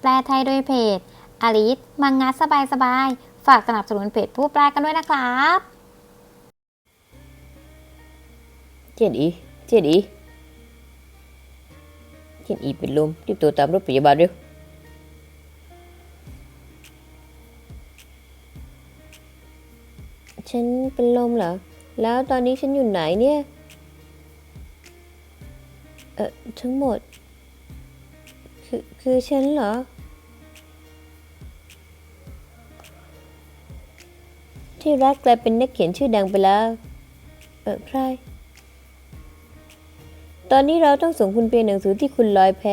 แปลไทยโดยเพจอลิสมังงะสบายสบายๆฝากสนับสนุนเพจผู้แปลกันด้วยนะครับเจนอีเจนอีเจนอีเป็นลมรีบตัวตามรถพยาบาลเร็วฉันเป็นลมเหรอ แล้วตอนนี้ฉันอยู่ไหนเนี่ย เออทั้งหมด คือคือฉันเหรอ ที่รักกลายเป็นนักเขียนชื่อดังไปแล้ว เออใคร ตอนนี้เราต้องส่งคุณเปียหนังสือที่คุณลอยแพ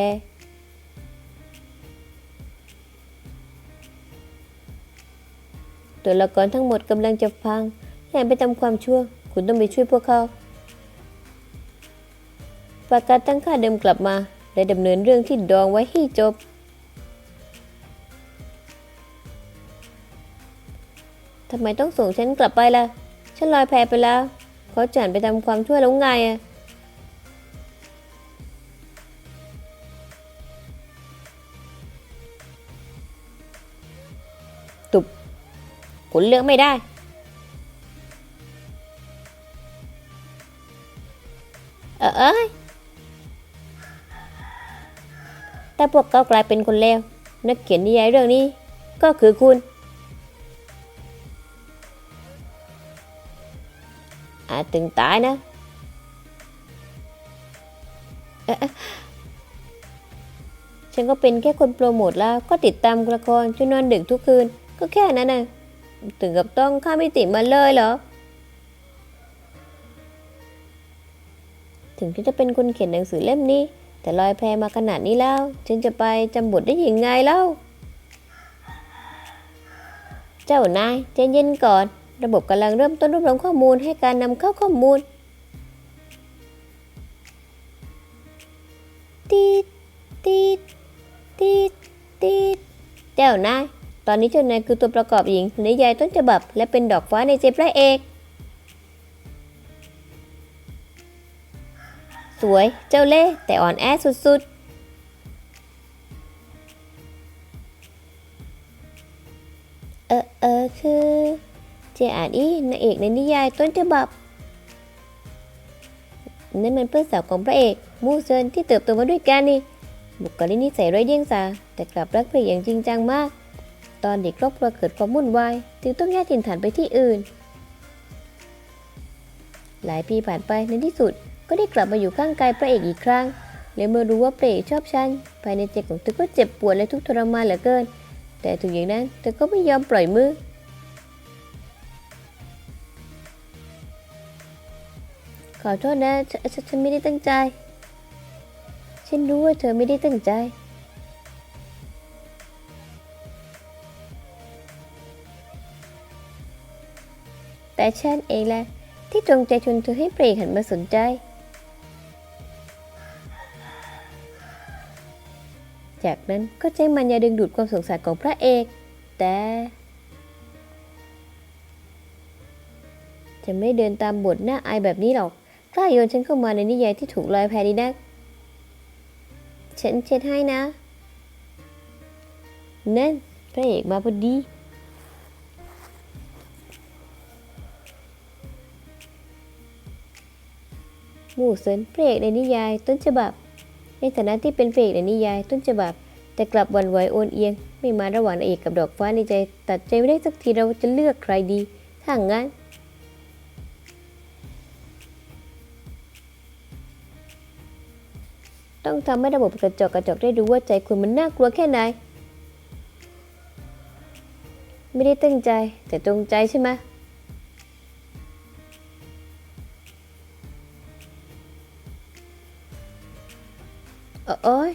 ตัวละครทั้งหมดกำลังจะพังแห่ไปทำความชั่ว คุณต้องไปช่วยพวกเขาประกาศตั้งค่าเดิมกลับมา และดำเนินเรื่องที่ดองไว้ให้จบ ทำไมต้องส่งฉันกลับไปล่ะ ฉันลอยแพไปแล้วเขาจันไปทำความชั่วแล้วไงอะตุบคุณเลือกไม่ได้เออเอ้ย ถ้าพวกเขากลายเป็นคนเลวนักเขียนนิยายเรื่องนี้ ก็คือคุณ อาจถึงตายนะ ฉันก็เป็นแค่คนโปรโมทแล้วก็ติดตามละครจนนอนดึกทุกคืน ก็แค่นั้นนะถึงกับต้องข้ามิติมาเลยเหรอถึงที่จะเป็นคนเขียนหนังสือเล่มนี้ แต่ลอยแพมาขนาดนี้แล้ว ฉันจะไปจำบทได้ยังไงเล่า เจ้านายใจเย็นก่อน ระบบกำลังเริ่มต้นรวบรวมข้อมูลให้การนำเข้าข้อมูลตีดตีดตีดตีดเจ้านาย ตอนนี้เจ้านายคือตัวประกอบหญิงในิยายต้นฉบับ และเป็นดอกฟ้าในใจพระเอก วยเจ้าเล่แต่อ่อนแอสุดๆ เออเออคือ เจอานอีนางเอกในนิยายต้นฉบับนั่นมันเพื่อนสาวของพระเอกมูเซินที่เติบโตมาด้วยกันนี่บุคลิกนิสัยไร้เดียงสาแต่กลับรักพระเอกอย่างจริงจังมาก ตอนเด็กครอบครัวเกิดความวุ่นวายจึงต้องย้ายถิ่นฐานไปที่อื่น หลายปีผ่านไปในที่สุด ก็ได้กลับมาอยู่ข้างกายพระเอกอีกครั้ง และเมื่อรู้ว่าพระเอกชอบฉัน ภายในใจของเธอก็เจ็บปวดและทุกข์ทรมานเหลือเกิน แต่ถึงอย่างนั้นเธอก็ไม่ยอมปล่อยมือ ขอโทษนะฉฉฉันไม่ได้ตั้งใจ ฉันรู้ว่าเธอไม่ได้ตั้งใจแต่ฉันเองแหละที่จงใจชวนเธอให้เปรกหันมาสนใจ จากนั้นก็ใช้มันยาดึงดูดความสงสารของพระเอก แต่จะไม่เดินตามบทหน้าอายแบบนี้หรอก กล้าโยนฉันเข้ามาในนิยายที่ถูกลอยแพดีนัก ฉันเช็ดให้นะ นั่นพระเอกมาพอดีหมู่เซินพระเอกในนิยายต้นฉบับ ในฐานะที่เป็นพระเอกในนิยายต้นฉบับ แต่กลับวันไหวโอนเอียง ไม่มาระหว่างนางเอกกับดอกฟ้าในใจ ตัดใจไม่ได้สักทีเราจะเลือกใครดีถ้างั้นต้องทำให้ระบบกระจกกระจกได้รู้ว่าใจคุณมันน่ากลัวแค่ไหน ไม่ได้ตั้งใจแต่ตรงใจใช่ไหม เออโอ้ย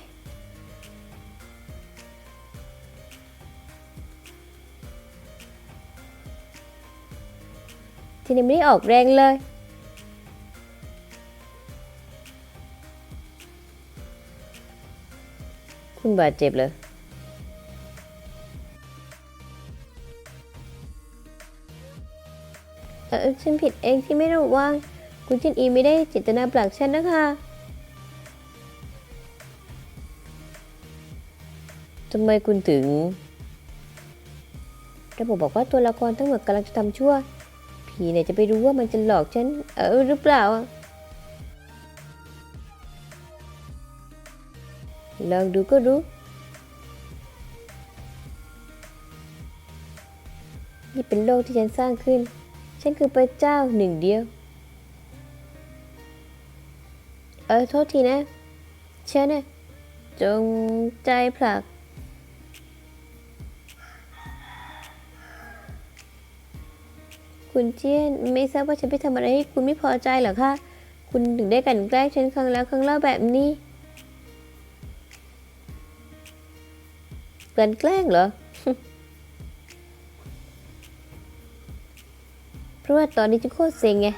ทีนี้ไม่ได้ออกแรงเลย คุณบาดเจ็บเลยเออฉันผิดเองที่ไม่ระวังคุณจินอีไม่ได้เจตนาผลักฉันนะคะ ทำไมคุณถึงระบบบอกว่าตัวละครทั้งหมดกำลังจะทำชั่ว ผีเนี่ยจะไปรู้ว่ามันจะหลอกฉัน เออหรือเปล่า ลองดูก็รู้ นี่เป็นโลกที่ฉันสร้างขึ้น ฉันคือพระเจ้าหนึ่งเดียว เออโทษทีนะ ฉันน่ะจงใจผลัก คุณเจียน ไม่ทราบว่าฉันไปทำอะไรให้คุณไม่พอใจเหรอคะ คุณถึงได้กันแกล้งฉันครั้งแล้วครั้งเล่าแบบนี้กันแกล้งเหรอ เพราะว่าตอนนี้ฉันโคตรเซ็งไง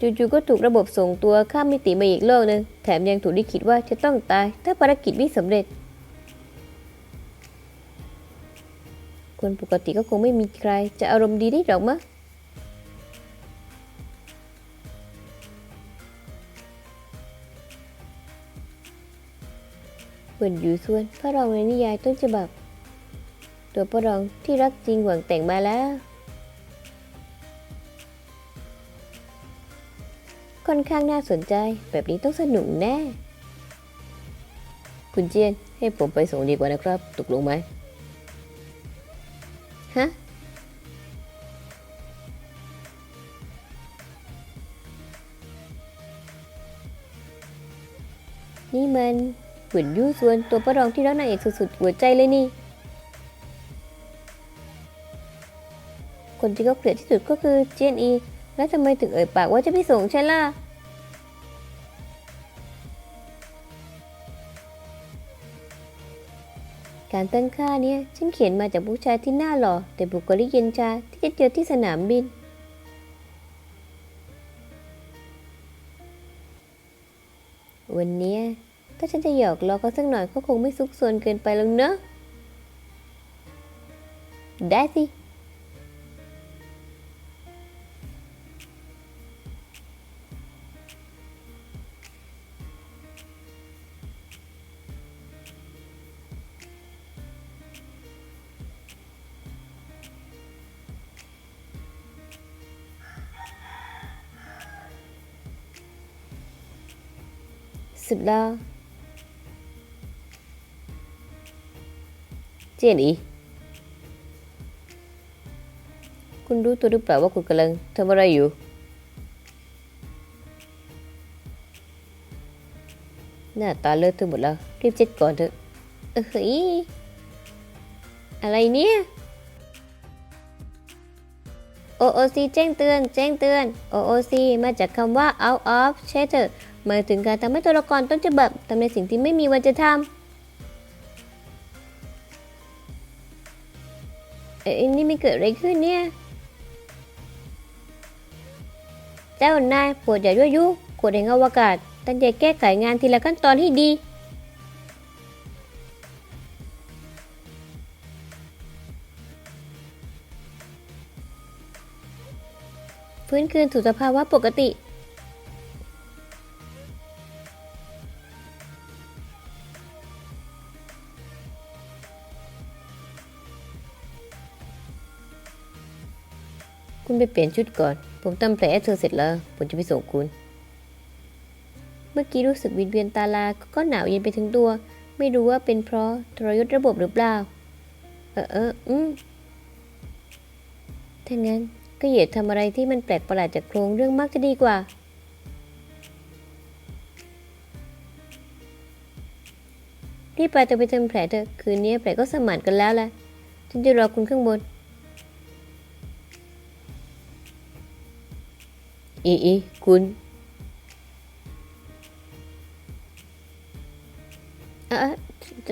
จู่ๆก็ถูกระบบส่งตัวข้ามมิติมาอีกโลกหนึ่งแถมยังถูกลิขิตว่าจะต้องตาย ถ้าภารกิจไม่สำเร็จ คนปกติก็คงไม่มีใคร จะอารมณ์ดีได้หรอกมะเหมือนอยู่ส่วนพระรองในนิยายต้นฉบับ ตัวพระรองที่รักจริงหวังแต่งมาแล้วค่อนข้างน่าสนใจแบบนี้ต้องสนุกแน่ คุณเจียนให้ผมไปส่งดีกว่านะครับ ตกลงไหม นี่มันเหมือนยู่ส่วนตัวประรองที่รักนางเอกสุดๆหัวใจเลยนี่ คนที่เขาเกลียดที่สุดก็คือเจนอีแล้วทำไมถึงเอ่ยปากว่าจะไปส่งฉันล่ะการตั้งค่าเนี่ยฉันเขียนมาจากผู้ชายที่หน้าหล่อแต่บุคลิกเย็นชาที่จะเจอที่สนามบิน วันนี้ ถ้าฉันจะหยอกล้อเขาสักหน่อยก็คงไม่ซุกซนเกินไปแล้วเนอะได้สิ สุดแล้วเจนอีคุณรู้ตัวหรือเปล่าว่าคุณกำลังทำอะไรอยู่ หน้าตาเลอะเทอะหมดแล้ว รีบเช็ดก่อนเถอะเฮ้ยอะไรเนี่ย OOC แจ้งเตือน แจ้งเตือน OOC มาจากคำว่า out of shatter หมายถึงการทำให้ตัวละครต้นฉบับทำในสิ่งที่ไม่มีวันจะทำเอ้ยนี่ไม่เกิดอะไรขึ้นเนี่ย เจ้านายปรดอย่ายั่วยุกดแห่งอวกาศ ตั้งใจแก้ไขงานทีละขั้นตอนให้ดีฟื้นคืนสู่สภาวะปกติ คุณไปเปลี่ยนชุดก่อน ผมทำแผลให้เธอเสร็จแล้ว ผมจะไปส่งคุณ เมื่อกี้รู้สึกวินเวียนตาลา ก็หนาวเย็นไปทั้งตัว ไม่รู้ว่าเป็นเพราะทรยศระบบหรือเปล่า เออเออ อืมถ้างั้นก็อย่าทำอะไรที่มันแปลกประหลาดจากโครงเรื่องมากจะดีกว่า รีบไปจะไปทำแผลเถอคืนนี้แผลก็สมานกันแล้วแหละฉันจะรอคุณข้างบน อีอีคุณเออเออเ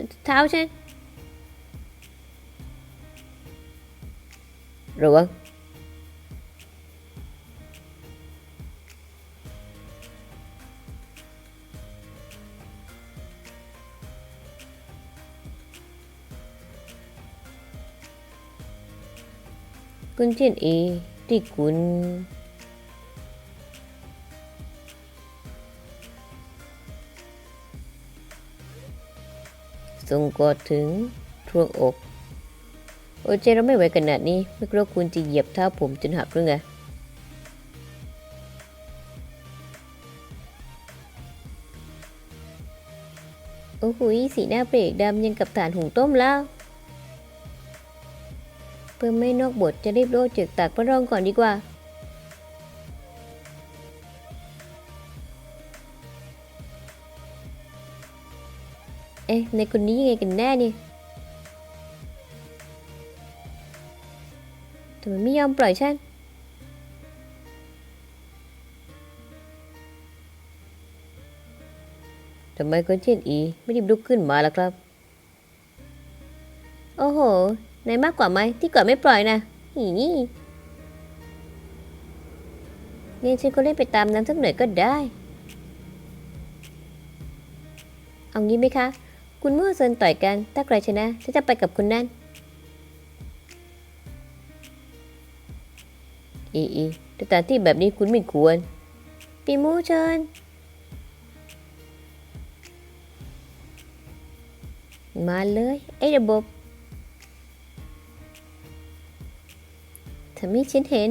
ทรงกอดถึงทรวงอก โอ้ใจเราไม่ไหวขนาดนี้ ไม่กลัวคุณจะเหยียบเท้าผมจนหักหรือไงโอ้โหสีหน้าเปรกดำยังกับฐานหุงต้มแล้ว เพื่อไม่นอกบทจะรีบโลดจึกตักพระรองก่อนดีกว่า อ๊ะ ในคนนี้ยังไงกันแน่นี่ทำไมไม่ยอมปล่อยฉัน ทำไมคนเช่นอีไม่รีบลุกขึ้นมาล่ะครับ โอ้โหไหนมากกว่าไหมที่ก่อนไม่ปล่อยนะหีนี่งั้นฉันก็เล่นไปตามนั้นสักหน่อยก็ได้ เอางี้ไหมคะ คุณมั่วเซินต่อยกัน ถ้าใครชนะฉันจะไปกับคุณนั่น อีอีแต่ตามที่แบบนี้คุณไม่ควร ปีมูเชิญ มาเลย ไอ้ระบบทำให้ฉันเห็น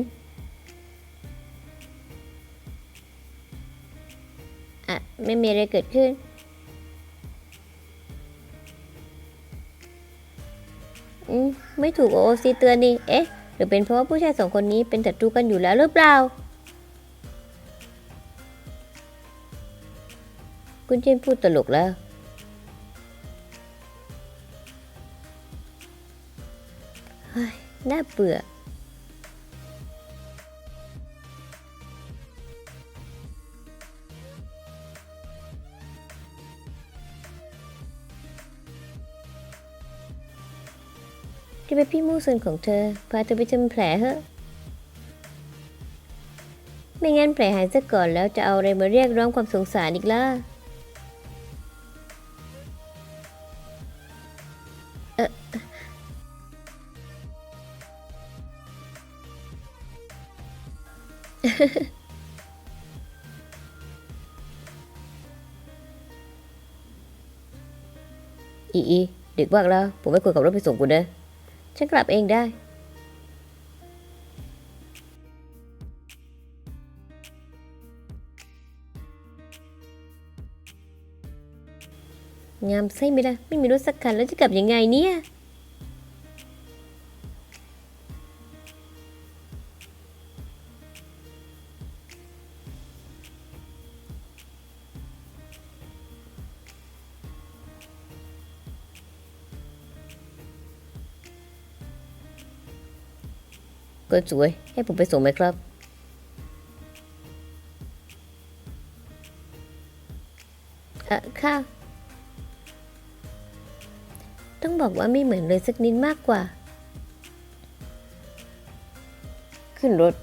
อะไม่มีอะไรเกิดขึ้น ไม่ถูกโอซีเตือนนี่ เอ๊ะ หรือเป็นเพราะว่าผู้ชายสองคนนี้เป็นศัตรูกันอยู่แล้วหรือเปล่า คุณเจนพูดตลกแล้ว น่าเบื่อ ที่เป็นพี่มู่ซึนของเธอ พาเธอไปทำแผลเถอะ ไม่งั้นแผลหายซะก่อนแล้วจะเอาอะไรมาเรียกร้องความสงสารอีกล่ะ เอออีอีดึกมากแล้ว ผมไม่ควรขับรถไปส่งคุณนะ ฉันกลับเองได้ งามไส้ไม่ได้ ไม่มีรถสักคันแล้วจะกลับยังไงเนี่ย ก็สวย ให้ผมไปส่งไหมครับ เออค่ะ ต้องบอกว่าไม่เหมือนเลยสักนิดมากกว่า ขึ้นรถ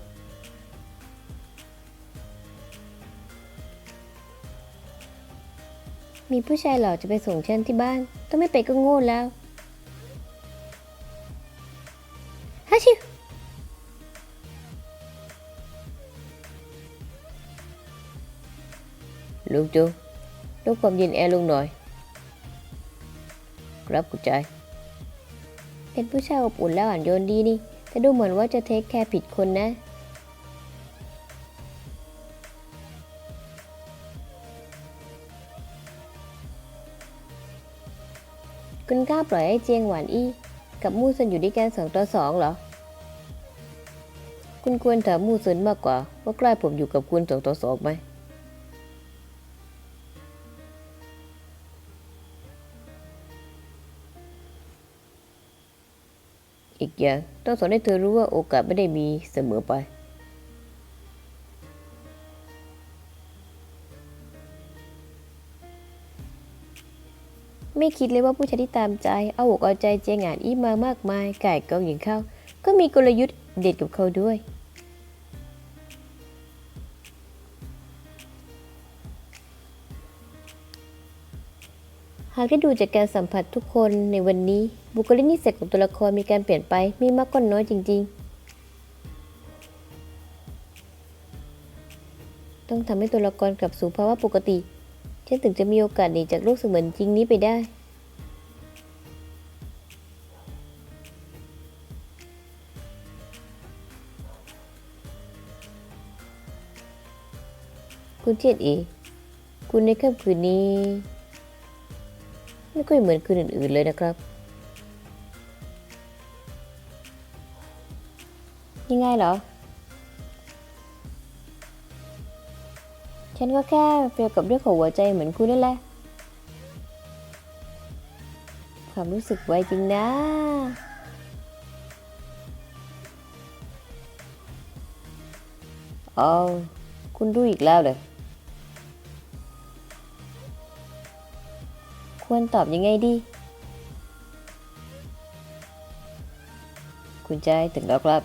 มีผู้ชายหล่อจะไปส่งฉันที่บ้าน ต้องไม่ไปก็โง่แล้ว ลุงจูลดความเย็นแอร์ลงหน่อยครับคุณใจเป็นผู้ชายอบอุ่นและอ่อนโยนดีนี่ แต่ดูเหมือนว่าจะเทคแคร์ผิดคนนะ คุณกล้าปล่อยให้เจียงหวานอี้ กับมู่ซันอยู่ด้วยกันสองต่อสองเหรอ คุณควรถามมู่ซันมากกว่า ว่าใกล้ผมอยู่กับคุณสองต่อสองไหม อีกอย่างต้องสอนให้เธอรู้ว่าโอกาสไม่ได้มีเสมอไป ไม่คิดเลยว่าผู้ชายที่ตามใจ เอาอกเอาใจเจงานอีมามากมาย ไก่กองหญิงเข้า ก็มีกลยุทธ์เด็ดกับเขาด้วย หากได้ดูจากการสัมผัสทุกคนในวันนี้ บุคลิกนิสัยของตัวละครมีการเปลี่ยนไปมีมากก็น้อยจริง ๆ ต้องทำให้ตัวละครกลับสู่ภาวะปกติฉันถึงจะมีโอกาสหนีจากโลกเสมือนจริงนี้ไปได้ คุณเจษเอคุณในค่ำคืนนี้ ไม่ค่อยเหมือนคืนอื่นๆเลยนะครับ ยังไงเหรอ ฉันก็แค่เปรียบกับเรื่องของหัวใจเหมือนคุณนั่นแหละ ความรู้สึกไวจริงนะอ๋อคุณรู้อีกแล้วเหร ควรตอบยังไงดี คุณใจถึงแล้วครับ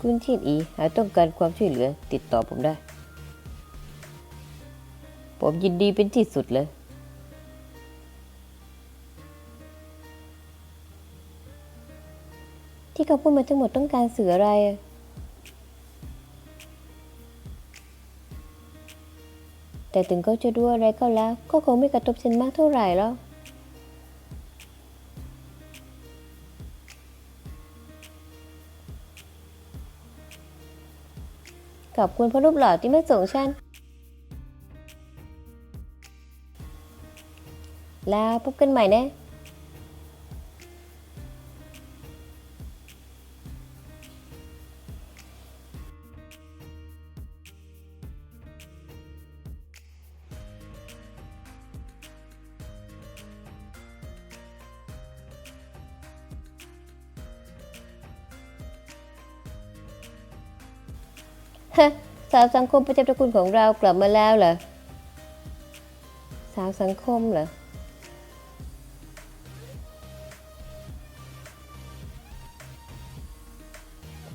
คุณเทียนอีหากต้องการความช่วยเหลือติดต่อผมได้ ผมยินดีเป็นที่สุดเลย ที่เขาพูดมาทั้งหมดต้องการสื่ออะไรอะ แต่ถึงเขาจะรู้อะไรก็แล้ว ก็คงไม่กระทบฉันมากเท่าไหร่แล้วขอบคุณพระรูปหล่อที่มาส่งฉัน แล้วพบกันใหม่นะาวสังคมประจำตระกูลของเรากลับมาแล้วเหรอ สาวสังคมเหรอ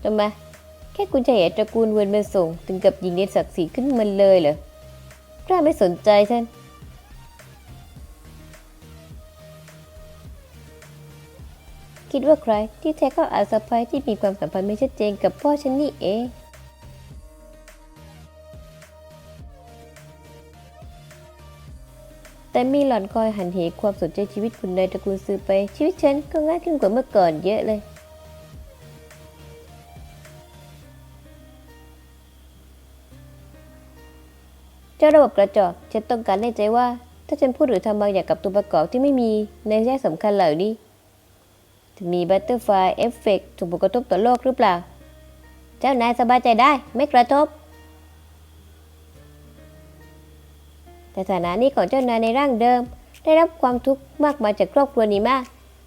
ทำไม แค่คุณจะเห็นตระกูลเวนมาส่ง ถึงกับยิงเนศักดิ์ศรีขึ้นมันเลยเหรอกล้าไม่สนใจท่านคิดว่าใครที่แท้ก็อาจสะพายที่มีความสัมพันธ์ไม่ชัดเจนกับพ่อฉันนี่เอง แต่มีหล่อนคอยหันเหความสนใจชีวิตคุณในตระกูลซื้อไป ชีวิตฉันก็ง่ายขึ้นกว่าเมื่อก่อนเยอะเลย เจ้าระบบกระจอกฉันต้องการแน่ใจว่า ถ้าฉันพูดหรือทำบางอย่างกับตัวประกอบที่ไม่มีในแง่สำคัญเหล่านี้ถึงมีบัตเตอร์ไฟเอฟเฟกถูกผลกระทบต่อโลกหรือเปล่า เจ้านายสบายใจได้ไม่กระทบ แต่ฐานะนี้ของเจ้านายในร่างเดิม ได้รับความทุกข์มากมายจากครอบครัวนี้มาก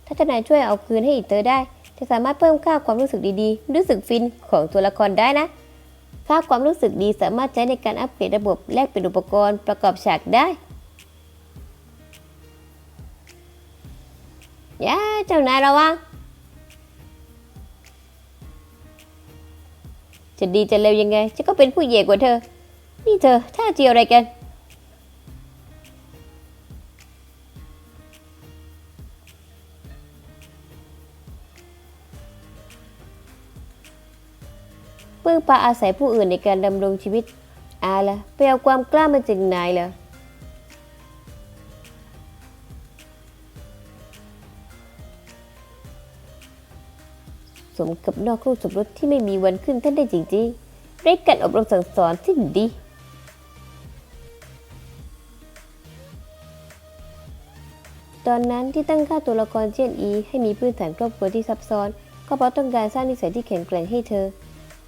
ถ้าเจ้านายช่วยเอาคืนให้อีกเธอได้ จะสามารถเพิ่มค่าความรู้สึกดีๆ รู้สึกฟินของตัวละครได้นะ ค่าความรู้สึกดีสามารถใช้ในการอัปเกรดระบบแลกเป็นอุปกรณ์ประกอบฉากได้ย่าเจ้านายระวังจะดีจะเร็วยังไงฉันก็เป็นผู้ใหญ่กว่าเธอ นี่เธอท่าเจียวอะไรกัน พึ่งพาอาศัยผู้อื่นในการดำรงชีวิตอาละไปเอาความกล้ามาจากไหนเหรอสมกับนอกคู่สมรสที่ไม่มีวันขึ้นท่านได้จริงๆได้การอบรมสั่งสอนที่ดี ตอนนั้นที่ตั้งค่าตัวละครเจียนอี ให้มีพื้นฐานครอบครัวที่ซับซ้อนก็เพราะต้องการสร้างนิสัยที่แข็งแกร่งให้เธอ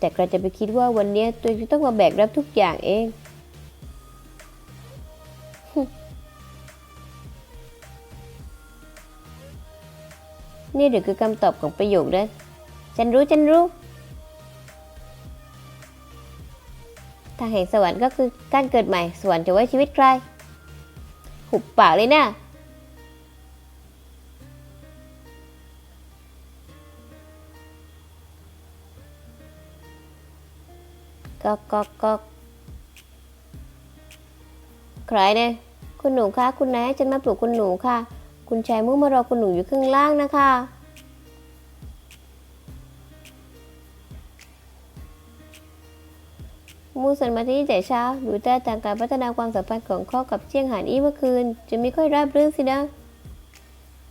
แต่ใครจะไปคิดว่าวันนี้ตัวเองจะต้องมาแบกรับทุกอย่างเอง นี่หรือคือคำตอบของประโยคนั้นฉันรู้ฉันรู้ ทางแห่งสวรรค์ก็คือการเกิดใหม่ สวรรค์จะไว้ชีวิตใคร หุบปากเลยนะ ก๊อกก๊อกก๊อกใครเนี่ยคุณหนูคะคุณนายฉันมาปลุกคุณหนูค่ะ คุณชายมุ่งมารอคุณหนูอยู่ข้างล่างนะคะมูสันมาที่นี่แต่เช้าดูท่ทางการพัฒนาความสัมพันธ์ของข้อกับเชียงหานอี้เมื่อคืน จะไม่ค่อยราบรื่นสินะ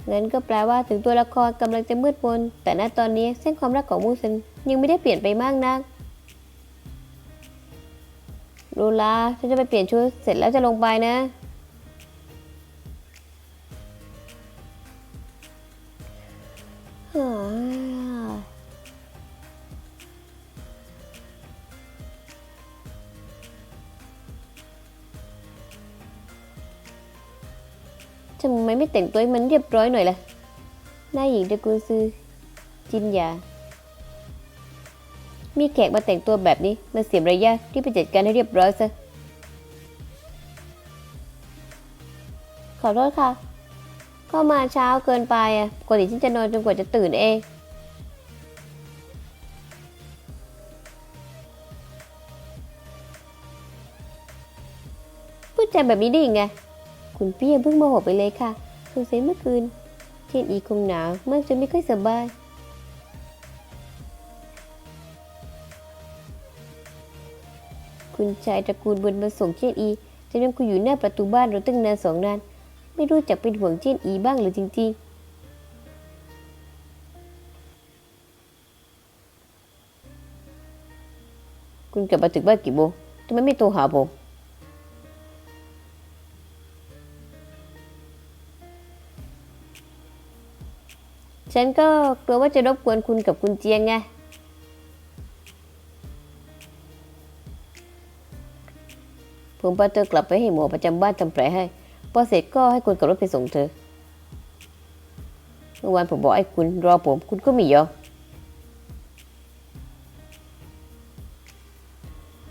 งั้นก็แปลว่าถึงตัวละครกำลังจะมืดมนแต่ณตอนนี้เส้นความรักของมูสันยังไม่ได้เปลี่ยนไปมากนัก รู้ละฉันจะไปเปลี่ยนชุดเสร็จแล้วจะลงไปนะฮ่าทำไมไม่แต่งตัวให้มันเรียบร้อยหน่อยล่ะนายหญิงตระกูลซือจินยา มีแขกมาแต่งตัวแบบนี้มันเสียมารยาทที่ไปจัดการให้เรียบร้อยซะ ขอโทษค่ะเข้ามาเช้าเกินไปอะปกติฉันจะนอนจนกว่าจะตื่นเอง พูดจาแบบนี้ได้ยังไง คุณพี่เพิ่งโมโหไปเลยค่ะ สงสัยเมื่อคืนเทียนอีคงหนาวมากจนไม่ค่อยสบาย คุณชายตระกูลบุญมาส่งเจียนอีจะนั่งคุยอยู่หน้าประตูบ้านเราตั้งนานสองนาน ไม่รู้จักเป็นห่วงเจียนอีบ้างหรือจริงๆคุณกลับมาถึงบ้านกี่โมงทำไมไม่โทรหาผม ฉันก็กลัวว่าจะรบกวนคุณกับคุณเจียงไง ผมพาเธอกลับไปให้หมอประจำบ้านทำแผลให้ พอเสร็จก็ให้คนขับรถไปส่งเธอ เมื่อวานผมบอกให้คุณรอผมคุณก็ไม่ยอม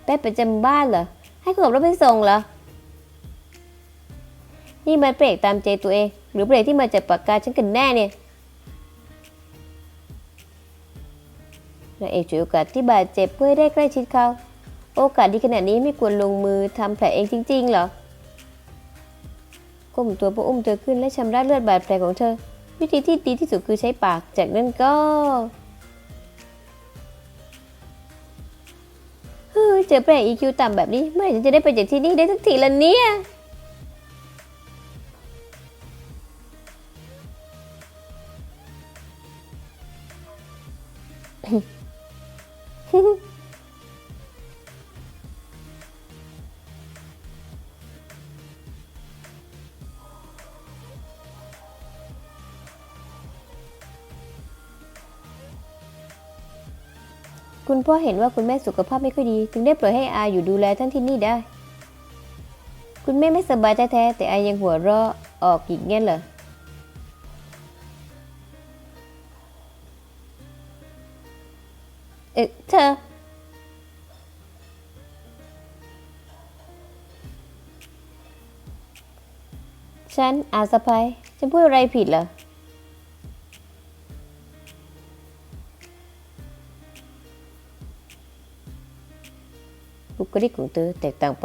ไปประจำบ้านเหรอ ให้คนขับรถไปส่งเหรอ นี่มันเบรกตามใจตัวเอง หรือเบรกที่มาจากปากกาฉันกันแน่เนี่ยนายเอกช่วยโอกาสที่บาดเจ็บเพื่อได้ใกล้ชิดเขา โอกาสดีขนาดนี้ไม่ควรลงมือทำแผลเองจริง ๆ เหรอ ก้มตัวเพื่ออุ้มเธอขึ้นและชำระเลือดบาดแผลของเธอ วิธีที่ดีที่สุดคือใช้ปาก จากนั้นก็เฮ้ยเจอแผล EQ ต่ำแบบนี้เมื่อไหร่ฉันจะได้ไปจากที่นี่ได้สักทีละเนี่ย คุณพ่อเห็นว่าคุณแม่สุขภาพไม่ค่อยดีจึงได้ปล่อยให้อาอยู่ดูแลท่านที่นี่ได้ คุณแม่ไม่สบายแท้ๆแต่อายังหัวเราะออกอีกงั้นเหรอเออเธอฉันอาสะพายฉันพูดอะไรผิดเหรอ บุคลิกของเธอแตกต่างไ